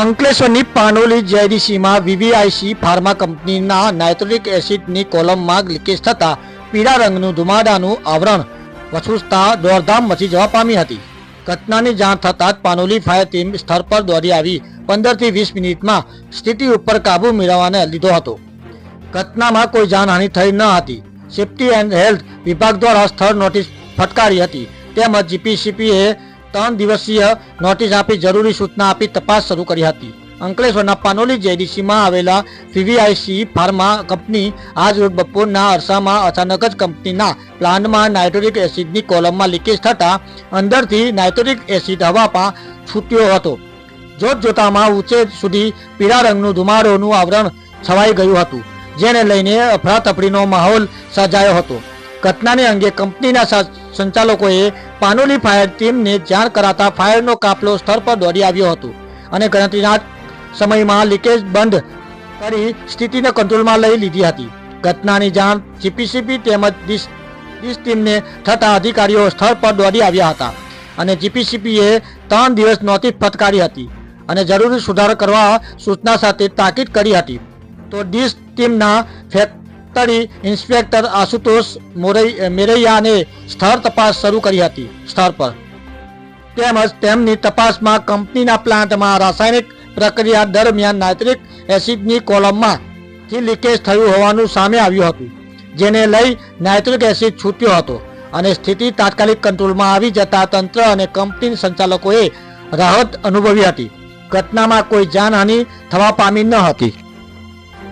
અંકલેશ્વરની Panoli જેડીસીમાં વીવીઆઈસી pharma કંપનીના nitric એસિડની કોલમમાં leakage થતા પીળા રંગનું ધુમાડાનું આવરણ વસૂસતા દોડધામ મચી જવા પામી હતી. ઘટનાની જાણ થતાં જ પાનોલી ફાયર ટીમ સ્થળ પર દોડી આવી પંદરથી વીસ મિનિટમાં સ્થિતિ ઉપર કાબુ મેળવવાને લીધો હતો. ઘટનામાં કોઈ જાનહાનિ થઈ ન હતી. સેફ્ટી એન્ડ હેલ્થ વિભાગ દ્વારા સ્થળ નોટિસ ફટકારી હતી. તેમજ જીપીસીપીએ ત્રણ દિવસીય નોટિસ આપી જરૂરી સૂચના આપી તપાસ શરૂ કરી હતી. અંકલેશ્વરના પાનોલી જેડીસીમાં આવેલા પીવીઆઈસી ફાર્મા કંપની આજ રોજ બપોરના અરસામાં અચાનક જ કંપનીના પ્લાન્ટમાં નાઇટ્રોરિક એસિડની કોલમમાં લીકેજ થતાં અંદરથી નાઇટ્રોરિક એસિડ હવામાં છૂટ્યો હતો. જોત જોતામાં ઊંચે સુધી પીળા રંગનું ધુમાડોનું આવરણ છવાઈ ગયું હતું, જેને લઈને અફરાતફરીનો માહોલ સર્જાયો હતો. ઘટનાને અંગે કંપનીના સંચાલકોએ પાનોલી ફાયર ટીમને જાણ કરાતા ફાયરનો કાફલો સ્થળ પર દોડી આવ્યો હતો અને ગણતરીના સમયમાં લીકેજ બંધ કરી સ્થિતિને કંટ્રોલમાં લઈ લીધી હતી. ઘટનાની જાણ જીપીસીબી તેમજ ડીસ ટીમને થતા અધિકારીઓ સ્થળ પર દોડી આવ્યા હતા અને જીપીસીબીએ ત્રણ દિવસ નોટિસ ફટકારી હતી અને જરૂરી સુધારો કરવા સૂચના સાથે તાકીદ કરી હતી. તો ડીસ ટીમના ફેક્ટરી ઇન્સ્પેક્ટર આશુતોષ મોરૈ- મેરૈયાને સ્થળ તપાસ શરૂ કરી હતી સ્થળ પર. તેમજ તેમની તપાસમાં કંપનીના પ્લાન્ટમાં રાસાયણિક પ્રક્રિયા દરમિયાન નાઇટ્રિક એસિડની કોલમમાં થી લીકેજ થયું હોવાનું સામે આવ્યું હતું, જેને લઈ નાઇટ્રિક એસિડ છૂટ્યો હતો અને સ્થિતિ તાત્કાલિક કંટ્રોલમાં આવી જતા તંત્ર અને કંપની સંચાલકોએ રાહત અનુભવી હતી. ઘટનામાં કોઈ જાનહાનિ થવા પામી ન હતી.